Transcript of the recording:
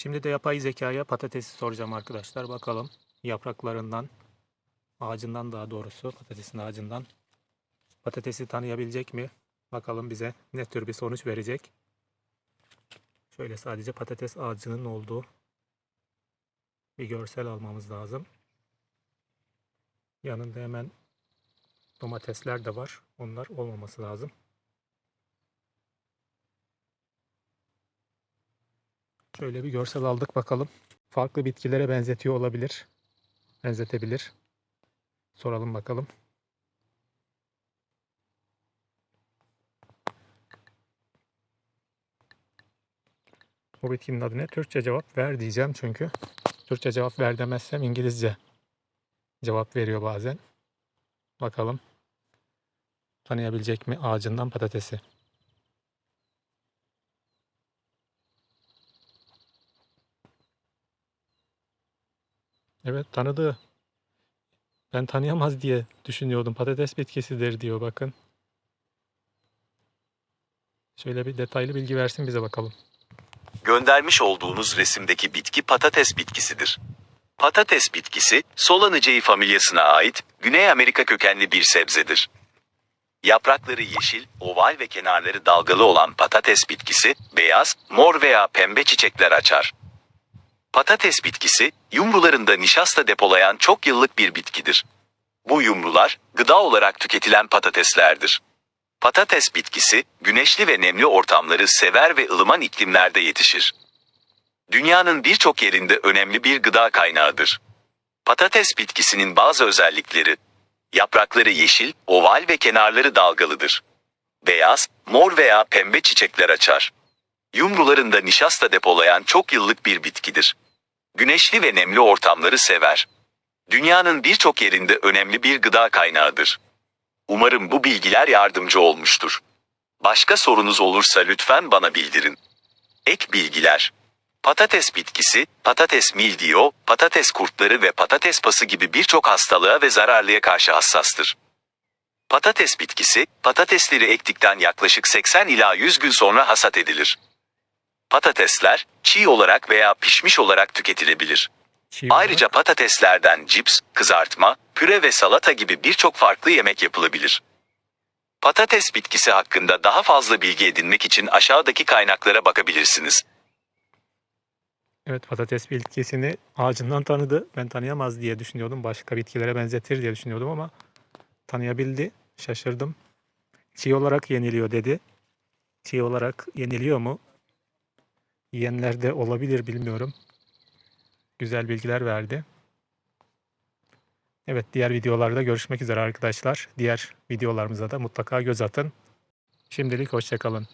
Şimdi de yapay zekaya patatesi soracağım arkadaşlar. Bakalım yapraklarından, ağacından daha doğrusu patatesin ağacından patatesi tanıyabilecek mi? Bakalım bize ne tür bir sonuç verecek. Şöyle sadece patates ağacının olduğu bir görsel almamız lazım. Yanında hemen domatesler de var. Onlar olmaması lazım. Şöyle bir görsel aldık bakalım. Farklı bitkilere benzetiyor olabilir. Benzetebilir. Soralım bakalım. Bu bitkinin adı ne? Türkçe cevap ver diyeceğim çünkü. Türkçe cevap ver demezsem İngilizce cevap veriyor bazen. Bakalım. Tanıyabilecek mi ağacından patatesi? Evet tanıdı. Ben tanıyamaz diye düşünüyordum. Patates bitkisidir diyor bakın. Şöyle bir detaylı bilgi versin bize bakalım. Göndermiş olduğunuz resimdeki bitki patates bitkisidir. Patates bitkisi, Solanaceae familyasına ait Güney Amerika kökenli bir sebzedir. Yaprakları yeşil, oval ve kenarları dalgalı olan patates bitkisi, beyaz, mor veya pembe çiçekler açar. Patates bitkisi, yumrularında nişasta depolayan çok yıllık bir bitkidir. Bu yumrular, gıda olarak tüketilen patateslerdir. Patates bitkisi, güneşli ve nemli ortamları sever ve ılıman iklimlerde yetişir. Dünyanın birçok yerinde önemli bir gıda kaynağıdır. Patates bitkisinin bazı özellikleri, yaprakları yeşil, oval ve kenarları dalgalıdır. Beyaz, mor veya pembe çiçekler açar. Yumrularında nişasta depolayan çok yıllık bir bitkidir. Güneşli ve nemli ortamları sever. Dünyanın birçok yerinde önemli bir gıda kaynağıdır. Umarım bu bilgiler yardımcı olmuştur. Başka sorunuz olursa lütfen bana bildirin. Ek bilgiler. Patates bitkisi, patates mildiyo, patates kurtları ve patates pası gibi birçok hastalığa ve zararlıya karşı hassastır. Patates bitkisi, patatesleri ektikten yaklaşık 80 ila 100 gün sonra hasat edilir. Patatesler, çiğ olarak veya pişmiş olarak tüketilebilir. Çiğ Ayrıca patateslerden cips, kızartma, püre ve salata gibi birçok farklı yemek yapılabilir. Patates bitkisi hakkında daha fazla bilgi edinmek için aşağıdaki kaynaklara bakabilirsiniz. Evet patates bitkisini ağacından tanıdı. Ben tanıyamaz diye düşünüyordum. Başka bitkilere benzetir diye düşünüyordum ama tanıyabildi. Şaşırdım. Çiğ olarak yeniliyor dedi. Çiğ olarak yeniliyor mu? Yiyenler de olabilir bilmiyorum. Güzel bilgiler verdi. Evet diğer videolarda görüşmek üzere arkadaşlar. Diğer videolarımıza da mutlaka göz atın. Şimdilik hoşçakalın.